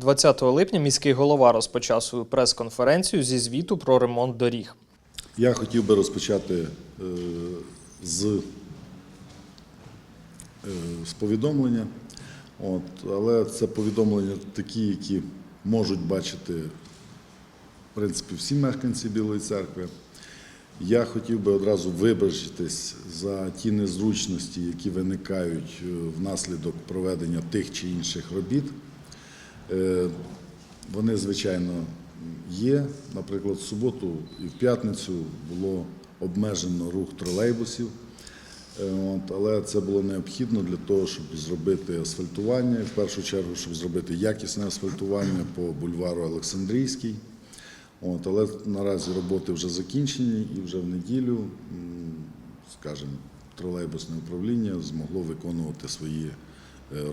20 липня міський голова розпочав свою прес-конференцію зі звіту про ремонт доріг. Я хотів би розпочати е, з, е, з повідомлення, От, але це повідомлення такі, які можуть бачити в принципі всі мешканці Білої церкви. Я хотів би одразу вибачитись за ті незручності, які виникають е, внаслідок проведення тих чи інших робіт. Е, Вони, звичайно, є. Наприклад, в суботу і в п'ятницю було обмежено рух тролейбусів. Е, але це було необхідно для того, щоб зробити асфальтування, в першу чергу, щоб зробити якісне асфальтування по бульвару Олександрійський. От, але наразі роботи вже закінчені і вже в неділю, скажімо, тролейбусне управління змогло виконувати свої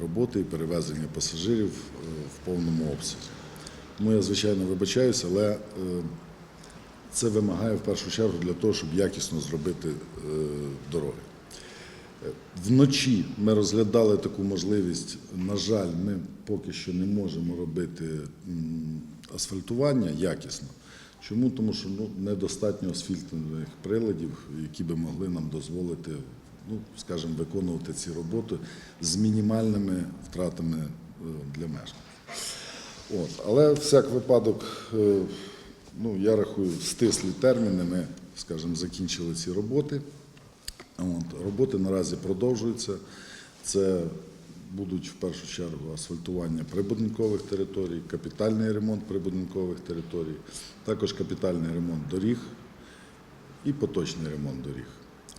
роботи і перевезення пасажирів е, в повному обсязі. Тому я, звичайно, вибачаюся, але е, це вимагає в першу чергу для того, щоб якісно зробити е, дороги. Е, Вночі ми розглядали таку можливість. На жаль, ми поки що не можемо робити асфальтування якісно. Чому? Тому що ну, недостатньо асфальтних приладів, які би могли нам дозволити, ну, скажімо, виконувати ці роботи з мінімальними втратами е, для мешканців. От. Але всяк випадок, е, ну, я рахую, стислі терміни ми, скажімо, закінчили ці роботи. От. Роботи наразі продовжуються. Це будуть в першу чергу асфальтування прибудинкових територій, капітальний ремонт прибудинкових територій, також капітальний ремонт доріг і поточний ремонт доріг.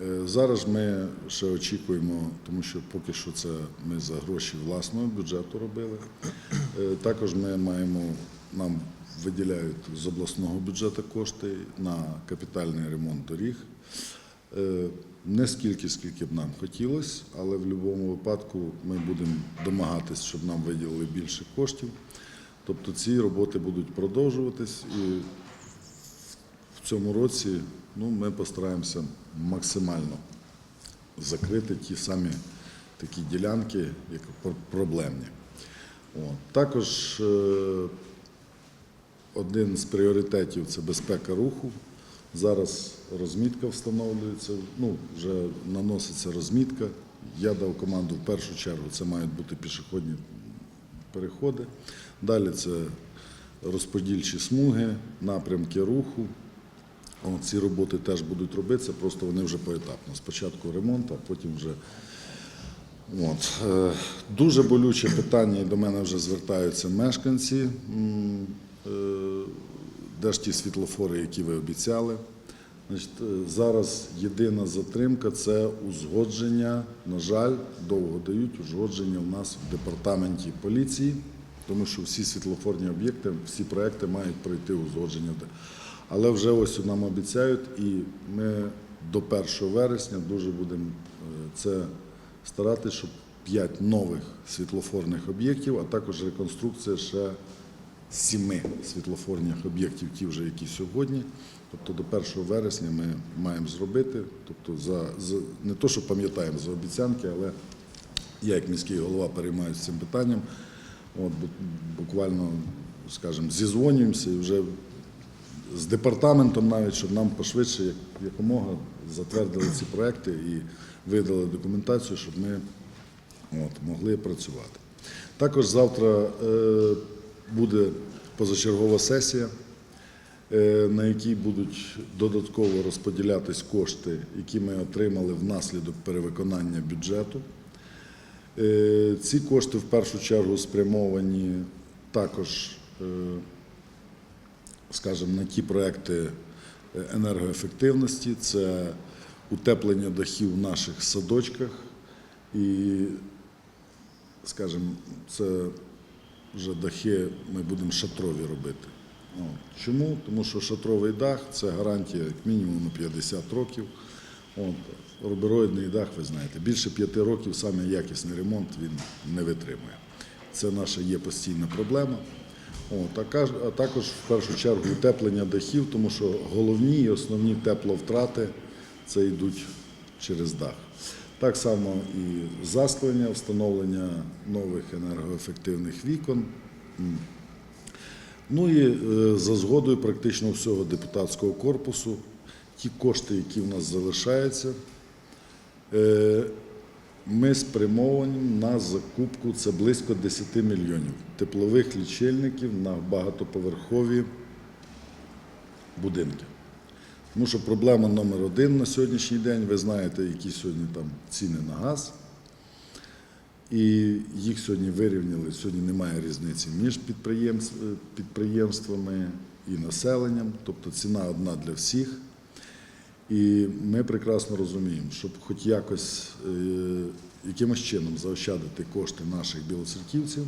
Е, Зараз ми ще очікуємо, тому що поки що це ми за гроші власного бюджету робили. Е, Також ми маємо, нам виділяють з обласного бюджету кошти на капітальний ремонт доріг. Е, Не скільки, скільки б нам хотілося, але в будь-якому випадку ми будемо домагатись, щоб нам виділили більше коштів. Тобто ці роботи будуть продовжуватись і в цьому році ну, ми постараємося максимально закрити ті самі такі ділянки, як проблемні. От. Також е, один з пріоритетів це безпека руху. Зараз розмітка встановлюється, ну, вже наноситься розмітка. Я дав команду в першу чергу, це мають бути пішохідні переходи. Далі це розподільчі смуги, напрямки руху. От, ці роботи теж будуть робитися, просто вони вже поетапно. Спочатку ремонт, а потім вже. От. Е, Дуже болюче питання, і до мене вже звертаються мешканці. Е, Де ж ті світлофори, які ви обіцяли? Значить, е, зараз єдина затримка це узгодження. На жаль, довго дають узгодження у нас в департаменті поліції, тому що всі світлофорні об'єкти, всі проекти мають пройти узгодження. Але вже ось нам обіцяють, і ми до 1 вересня дуже будемо е, це старатися, щоб 5 нових світлофорних об'єктів, а також реконструкція ще сіми світлофорних об'єктів, ті вже які сьогодні. Тобто до 1 вересня ми маємо зробити. Тобто за, за не то, що пам'ятаємо за обіцянки, але я як міський голова переймаюся цим питанням. От, буквально, скажімо, зізвонюємося і вже з департаментом навіть, щоб нам пошвидше, як, якомога, затвердили ці проекти і видали документацію, щоб ми от, могли працювати. Також завтра е, буде позачергова сесія, е, на якій будуть додатково розподілятись кошти, які ми отримали внаслідок перевиконання бюджету. Е, Ці кошти в першу чергу спрямовані також, е, скажімо, на ті проекти е, енергоефективності, це утеплення дахів в наших садочках і, скажімо, це вже дахи ми будемо шатрові робити. От. Чому? Тому що шатровий дах це гарантія як мінімум на 50 років. От. Рубероїдний дах, ви знаєте, більше п'яти років саме якісний ремонт він не витримує. Це наша є постійна проблема. А а також в першу чергу утеплення дахів, тому що головні і основні тепловтрати це йдуть через дах. Так само і засклення, встановлення нових енергоефективних вікон, Ну і е, за згодою практично всього депутатського корпусу, ті кошти, які в нас залишаються, е, ми спрямовані на закупку це близько 10 мільйонів теплових лічильників на багатоповерхові будинки. Тому що проблема номер один на сьогоднішній день, ви знаєте, які сьогодні там ціни на газ. І їх сьогодні вирівняли. Сьогодні немає різниці між підприємствами і населенням, тобто ціна одна для всіх. І ми прекрасно розуміємо, щоб хоч якось е, якимось чином заощадити кошти наших білоцерківців.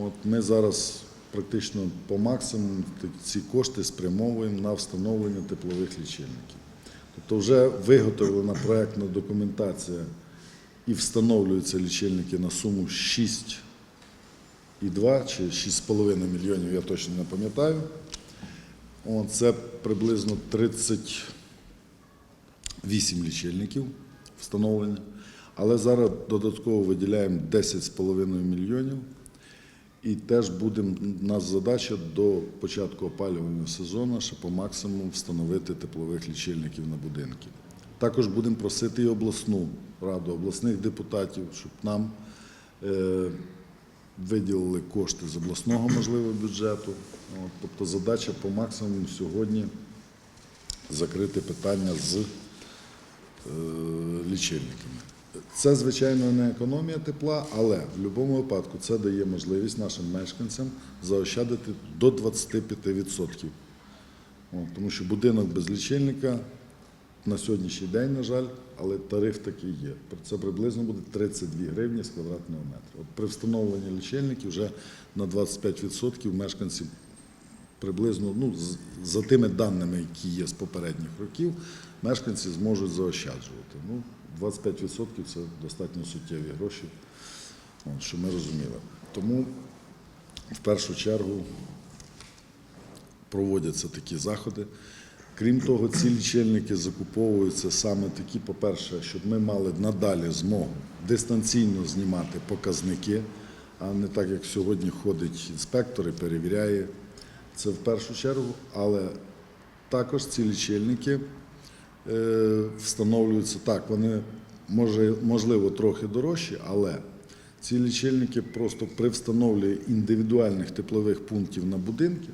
От ми зараз практично по максимуму ці кошти спрямовуємо на встановлення теплових лічильників. Тобто вже виготовлена проектна документація і встановлюються лічильники на суму 6,2 чи 6,5 мільйонів, я точно не пам'ятаю. Це приблизно 38 лічильників встановлення. Але зараз додатково виділяємо 10,5 мільйонів. І теж будемо, у нас задача до початку опалювального сезону ще по максимуму встановити теплових лічильників на будинки. Також будемо просити і обласну раду, обласних депутатів, щоб нам е, виділили кошти з обласного можливо бюджету. От, тобто задача по максимуму сьогодні закрити питання з е, лічильниками. Це, звичайно, не економія тепла, але в будь-якому випадку це дає можливість нашим мешканцям заощадити до 25%. От, тому що будинок без лічильника на сьогоднішній день, на жаль, але тариф такий є. Це приблизно буде 32 гривні з квадратного метра. От при встановленні лічильників вже на 25% мешканці приблизно, ну, за тими даними, які є з попередніх років, мешканці зможуть заощаджувати. Ну, 25% це достатньо суттєві гроші, що ми розуміли. Тому в першу чергу проводяться такі заходи. Крім того, ці лічильники закуповуються саме такі, по-перше, щоб ми мали надалі змогу дистанційно знімати показники, а не так, як сьогодні ходить інспектор і перевіряє це в першу чергу. Але також ці лічильники е, встановлюються так, вони може, можливо трохи дорожчі, але ці лічильники просто при встановленні індивідуальних теплових пунктів на будинки,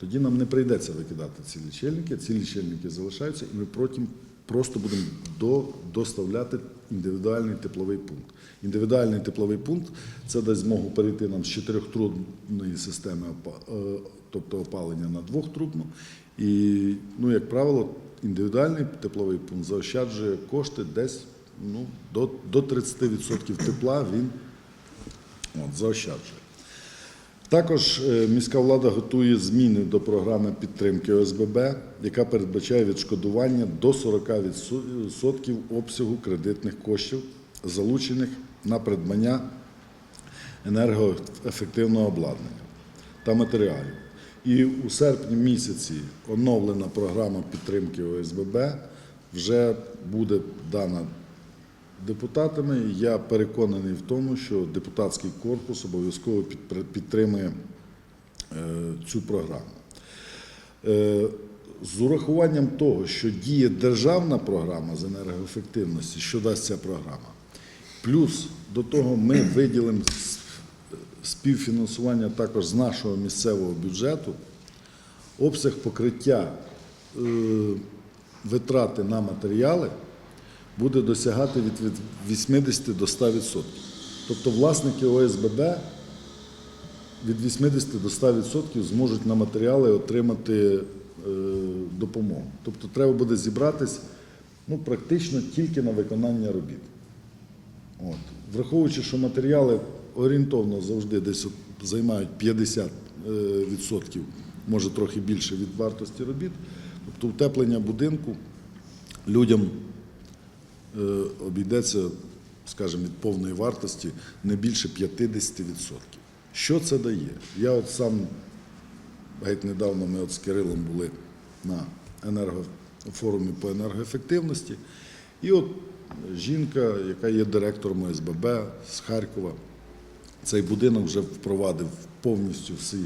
тоді нам не прийдеться викидати ці лічильники, ці лічильники залишаються, і ми потім просто будемо до, доставляти індивідуальний тепловий пункт. Індивідуальний тепловий пункт це дасть змогу перейти нам з чотирьохтрубної системи, е, тобто опалення на двохтрубну. І, ну, як правило, індивідуальний тепловий пункт заощаджує кошти десь ну, до, до 30% тепла він от, заощаджує. Також е, міська влада готує зміни до програми підтримки ОСББ, яка передбачає відшкодування до 40% обсягу кредитних коштів, залучених на придбання енергоефективного обладнання та матеріалів. І у серпні місяці оновлена програма підтримки ОСББ вже буде дана депутатами. Я переконаний в тому, що депутатський корпус обов'язково підтримує е, цю програму. Е, З урахуванням того, що діє державна програма з енергоефективності, що дасть ця програма, плюс до того ми виділимо співфінансування також з нашого місцевого бюджету, обсяг покриття е, витрати на матеріали буде досягати від від 80 до 100%. Тобто власники ОСББ від 80 до 100% зможуть на матеріали отримати е, допомогу. Тобто треба буде зібратись ну, практично тільки на виконання робіт. От. Враховуючи, що матеріали орієнтовно завжди десь займають 50%, е, може трохи більше від вартості робіт, тобто утеплення будинку людям обійдеться, скажімо, від повної вартості не більше 50%. Що це дає? Я от сам геть недавно ми от з Кирилом були на енерго, форумі по енергоефективності. І от жінка, яка є директором ОСББ з Харкова, цей будинок вже впровадив повністю всі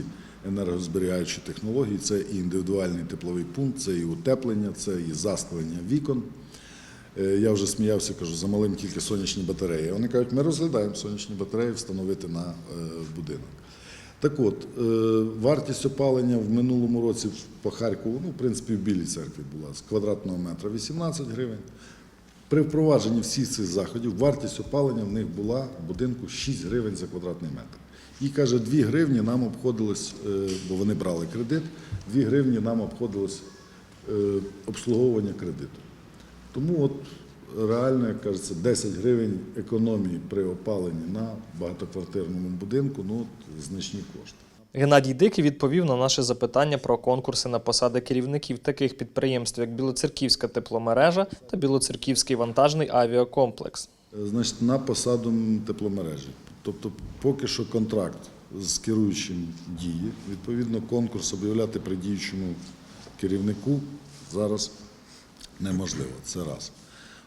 енергозберігаючі технології. Це і індивідуальний тепловий пункт, це і утеплення, це і засклення вікон. Е, Я вже сміявся, кажу, за малим тільки сонячні батареї. Вони кажуть, ми розглядаємо сонячні батареї встановити на е, будинок. Так от, е, вартість опалення в минулому році по Харкову, ну, в принципі, в Білій церкві була з квадратного метра 18 гривень. При впровадженні всіх цих заходів вартість опалення в них була в будинку 6 гривень за квадратний метр. І каже, 2 гривні нам обходилось, бо вони брали кредит, 2 гривні нам обходилось обслуговування кредиту. Тому от реально, як кажеться, 10 гривень економії при опаленні на багатоквартирному будинку, ну от значні кошти. Геннадій Дикий відповів на наше запитання про конкурси на посади керівників таких підприємств, як Білоцерківська тепломережа та Білоцерківський вантажний авіакомплекс. Е, Значить, на посаду тепломережі. Тобто, поки що контракт з керуючим діє. Відповідно, конкурс об'являти при діючому керівнику зараз неможливо. Це раз.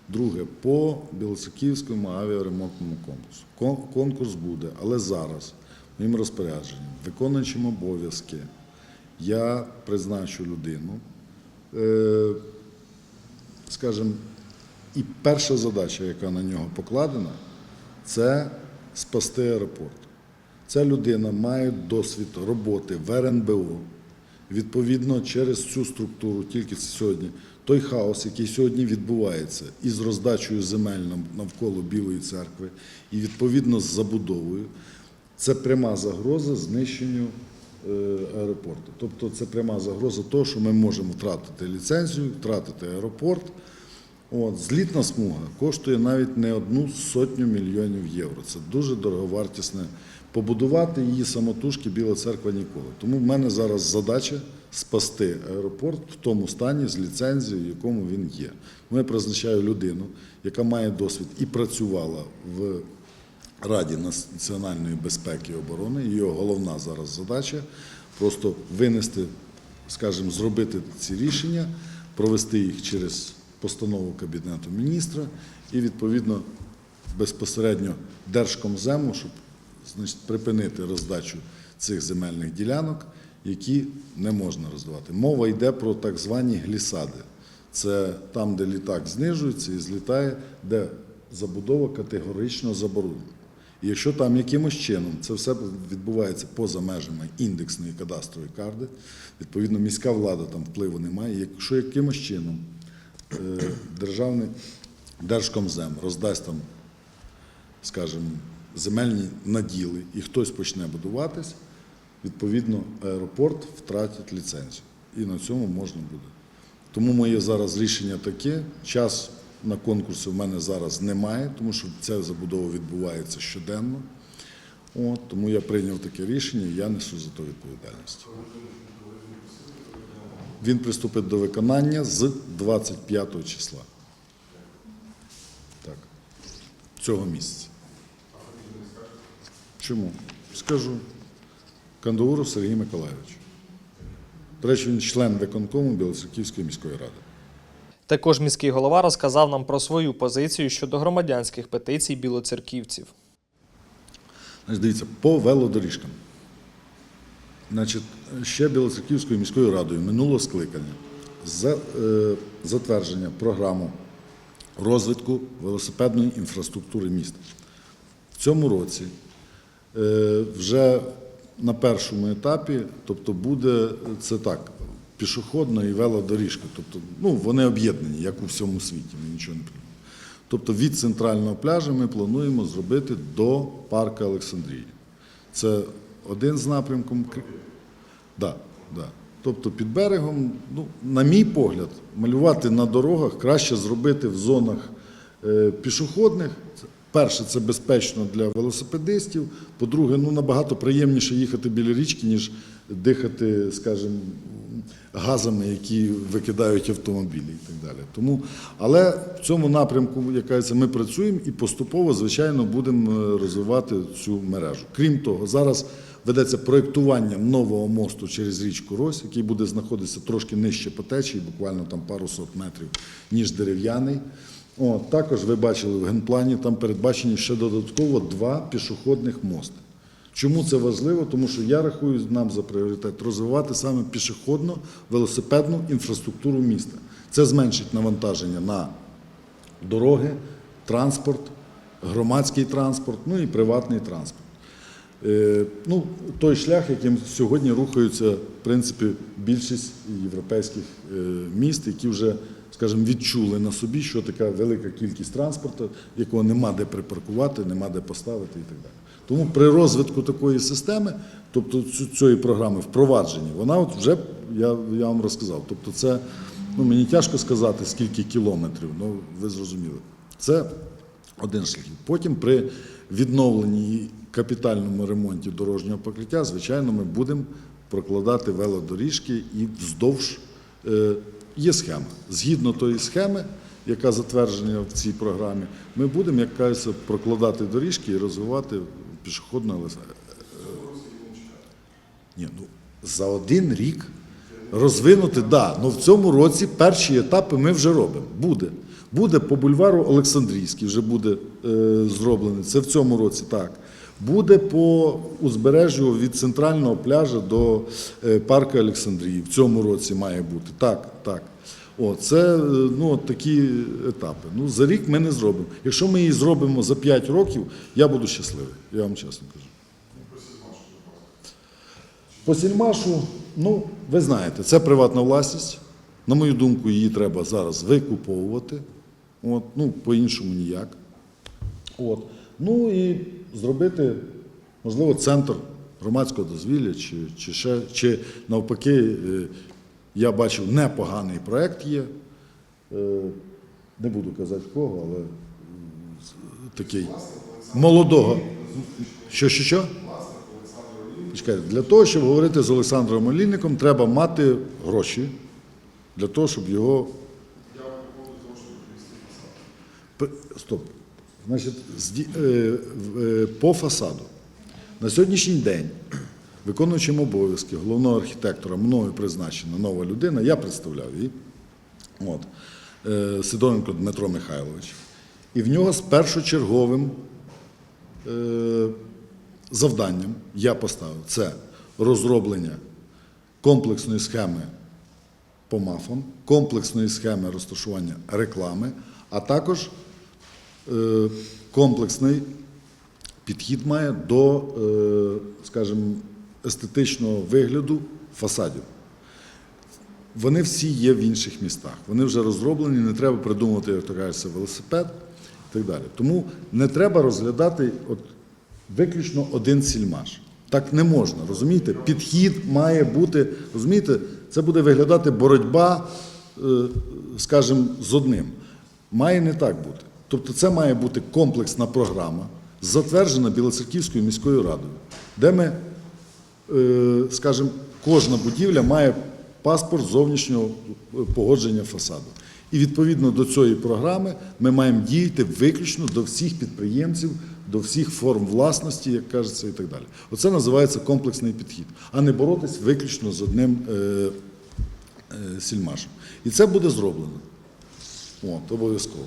Друге, по Білоцерківському авіаремонтному комплексу. Кон- Конкурс буде, але зараз, моїм розпорядженням, виконуючим обов'язки, я призначу людину. Е, скажімо, і перша задача, яка на нього покладена, це спасти аеропорт. Ця людина має досвід роботи в РНБО. Відповідно, через цю структуру тільки сьогодні той хаос, який сьогодні відбувається із роздачею земель навколо Білої церкви, і відповідно з забудовою, це пряма загроза знищенню е, аеропорту. Тобто це пряма загроза того, що ми можемо втратити ліцензію, втратити аеропорт. От, злітна смуга коштує навіть не одну сотню мільйонів євро. Це дуже дороговартісне. Побудувати її самотужки Біла церква ніколи. Тому в мене зараз задача спасти аеропорт в тому стані з ліцензією, в якому він є. Ми призначаю людину, яка має досвід і працювала в Раді національної безпеки і оборони. Її головна зараз задача просто винести, скажімо, зробити ці рішення, провести їх через постанову Кабінету міністра і відповідно безпосередньо Держкомзему, щоб значить, припинити роздачу цих земельних ділянок, які не можна роздавати. Мова йде про так звані глісади. Це там, де літак знижується і злітає, де забудова категорично заборонена. І якщо там якимось чином це все відбувається поза межами індексної кадастрової карти, відповідно міська влада там впливу не має. Якщо якимось чином е, державний Держкомзем роздасть там, скажімо, земельні наділи і хтось почне будуватись, відповідно аеропорт втратить ліцензію. І на цьому можна буде. Тому моє зараз рішення таке. Час на конкурси в мене зараз немає, тому що ця забудова відбувається щоденно. От, тому я прийняв таке рішення я несу за то відповідальність. Він приступить до виконання з 25 числа. Так. Цього місяця. Чому? Скажу. Кандоуров Сергій Миколайович. До речі, він член виконкому Білоцерківської міської ради. Також міський голова розказав нам про свою позицію щодо громадянських петицій білоцерківців. Значить, дивіться, по велодоріжкам. Значить, ще Білоцерківською міською радою минулого скликання за, е, затвердження програму розвитку велосипедної інфраструктури міста. В цьому році е, вже на першому етапі, тобто буде це так, пішохідна і велодоріжка. Тобто, ну, вони об'єднані, як у всьому світі, ми нічого не приймемо. Тобто від центрального пляжу ми плануємо зробити до парка Олександрії. Це один з напрямком. Да, да. Тобто під берегом, ну, на мій погляд, малювати на дорогах краще зробити в зонах е, пішохідних. Перше, це безпечно для велосипедистів. По-друге, ну набагато приємніше їхати біля річки, ніж дихати, скажімо, газами, які викидають автомобілі і так далі. Тому, але в цьому напрямку, як кажеться, ми працюємо і поступово, звичайно, будемо е, розвивати цю мережу. Крім того, зараз ведеться проєктування нового мосту через річку Рось, який буде знаходитися трошки нижче по течії, буквально там пару сот метрів, ніж дерев'яний. О, також ви бачили в генплані, там передбачені ще додатково два пішохідних мости. Чому це важливо? Тому що я рахую нам за пріоритет розвивати саме пішохідну велосипедну інфраструктуру міста. Це зменшить навантаження на дороги, транспорт, громадський транспорт, ну і приватний транспорт. Е, ну, той шлях, яким сьогодні рухаються, в принципі, більшість європейських е, міст, які вже, скажімо, відчули на собі, що така велика кількість транспорту, якого нема де припаркувати, нема де поставити і так далі. Тому при розвитку такої системи, тобто цієї програми впровадження, вона от вже я, я вам розказав. Тобто, це ну мені тяжко сказати, скільки кілометрів. Ну ви зрозуміли. Це один з шляхів. Потім при відновленні і капітальному ремонті дорожнього покриття, звичайно, ми будемо прокладати велодоріжки і вздовж е, є схема. Згідно тої схеми, яка затверджена в цій програмі, ми будемо, як кажеться, прокладати доріжки і розвивати пішохідне лисе. Ні, ну за один рік розвинути, да. Ну в цьому році перші етапи ми вже робимо. Буде. Буде по бульвару Олександрійський, вже буде е, зроблений. Це в цьому році так. Буде по узбережжю від центрального пляжу до е, парку Олександрії. В цьому році має бути. Так, так. О, це е, ну, такі етапи. Ну, за рік ми не зробимо. Якщо ми її зробимо за 5 років, я буду щасливий. Я вам чесно кажу. По сільмашу, ну, ви знаєте, це приватна власність. На мою думку, її треба зараз викуповувати. От, ну, по-іншому ніяк. От. Ну і зробити, можливо, центр громадського дозвілля, чи, чи, ще, чи навпаки, е, я бачив, непоганий проєкт є. Е, Не буду казати в кого, але такий молодого. Що, що, що? Чекайте, для того, щоб говорити з Олександром Олійником, треба мати гроші для того, щоб його. Стоп. Значить, е, е, по фасаду. На сьогоднішній день виконуючим обов'язки головного архітектора мною призначена нова людина, я представляв її. От. Е, Сидоренко Дмитро Михайлович. І в нього з першочерговим завданням я поставив це розроблення комплексної схеми по мафам, комплексної схеми розташування реклами, а також комплексний підхід має до, е, скажімо, естетичного вигляду фасадів. Вони всі є в інших містах. Вони вже розроблені, не треба придумувати, як то кажеться, велосипед і так далі. Тому не треба розглядати от, виключно один сільмаш. Так не можна, розумієте? Підхід має бути, розумієте, це буде виглядати боротьба, е, скажімо, з одним. Має не так бути. Тобто це має бути комплексна програма, затверджена Білоцерківською міською радою, де ми е, скажімо, кожна будівля має паспорт зовнішнього е, погодження фасаду. І відповідно до цієї програми ми маємо діяти виключно до всіх підприємців, до всіх форм власності, як кажеться, і так далі. Оце називається комплексний підхід, а не боротись виключно з одним е, е, сільмашем. І це буде зроблено. От, обов'язково.